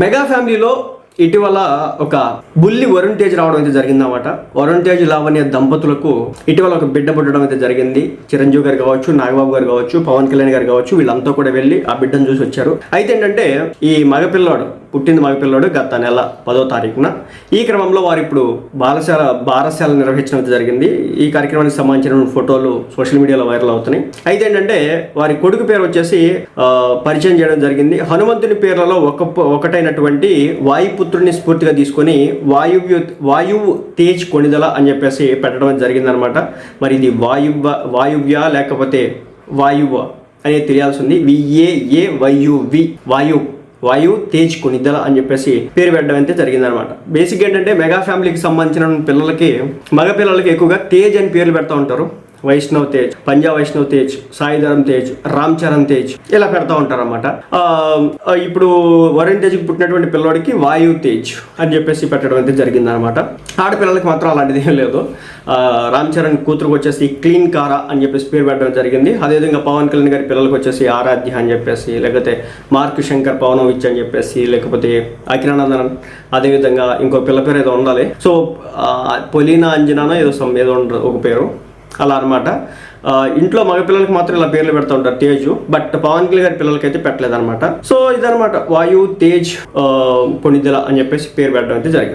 Mega ఫ్యామిలీలో ఇటీవల ఒక బుల్లి వరుణ్ తేజ్ రావడం అయితే జరిగిందన్నమాట. వరుణ్ తేజ్ లావణ్య దంపతులకు ఇటీవల ఒక బిడ్డ పుట్టడం అయితే జరిగింది. చిరంజీవి గారు కావచ్చు నాగబాబు గారు కావచ్చు పవన్ కళ్యాణ్ గారు కావచ్చు వీళ్ళంతా కూడా వెళ్ళి ఆ బిడ్డను చూసి వచ్చారు. అయితే ఏంటంటే ఈ మగపిల్లాడు పుట్టింది మగపిల్లాడు గత నెల పదో తారీఖున. ఈ క్రమంలో వారు ఇప్పుడు బాలశాల బారశాల నిర్వహించడం జరిగింది. ఈ కార్యక్రమానికి సంబంధించిన ఫోటోలు సోషల్ మీడియాలో వైరల్ అవుతున్నాయి. అయితే ఏంటంటే వారి కొడుకు పేరు వచ్చేసి పరిచయం చేయడం జరిగింది. హనుమంతుని పేర్లలో ఒక ఒకటైనటువంటి వాయుపుత్రుని స్ఫూర్తిగా తీసుకొని వాయువ్యు వాయువు తేజ్ కొణిదల అని చెప్పేసి పెట్టడం జరిగిందనమాట. మరి ఇది వాయువ్య వాయువ్య లేకపోతే వాయువ అనేది తెలియాల్సి ఉంది. విఏఏ వైయువి వాయు వాయు తేజ్ కొనిద్దల అని చెప్పేసి పేరు పెట్టడం అయితే జరిగిందనమాట బేసిక్ ఏంటంటే మెగా ఫ్యామిలీకి సంబంధించిన పిల్లలకి మగ పిల్లలకి ఎక్కువగా తేజ్ అని పేర్లు పెడతా ఉంటారు. వైష్ణవ్ తేజ్ పంజాబ్ వైష్ణవ్ తేజ్ సాయిధరం తేజ్ రామ్ చరణ్ తేజ్ ఇలా పెడతా ఉంటారనమాట ఇప్పుడు వరుణ్ తేజ్కి పుట్టినటువంటి పిల్లోడికి వాయు తేజ్ అని చెప్పేసి పెట్టడం అయితే జరిగిందనమాట ఆడపిల్లలకి మాత్రం అలాంటిది ఏం లేదు. రామ్ చరణ్ కూతురుకు వచ్చేసి క్లీన్ కారా అని చెప్పేసి పేరు పెట్టడం జరిగింది. అదేవిధంగా పవన్ కళ్యాణ్ గారి పిల్లలకు వచ్చేసి ఆరాధ్య అని చెప్పేసి లేకపోతే మార్క్ శంకర్ పవనవిచ్ అని చెప్పేసి లేకపోతే అఖిలానందన్ అదేవిధంగా ఇంకో పిల్ల పేరు ఏదో ఉండాలి. సో పొలీనా అంజనానో ఏదో సమ్ ఏదో ఒక పేరు. అలా అనమాట ఇంట్లో మగపిల్లలకి మాత్రం ఇలా పేర్లు పెడతా ఉంటారు తేజ్ బట్ పవన్ కళ్యాణ్ గారి పిల్లలకి అయితే పెట్టలేదు అనమాట సో ఇదనమాట వాయు తేజ్ కొనిదెల అని చెప్పేసి పేరు పెట్టడం అయితే జరిగింది.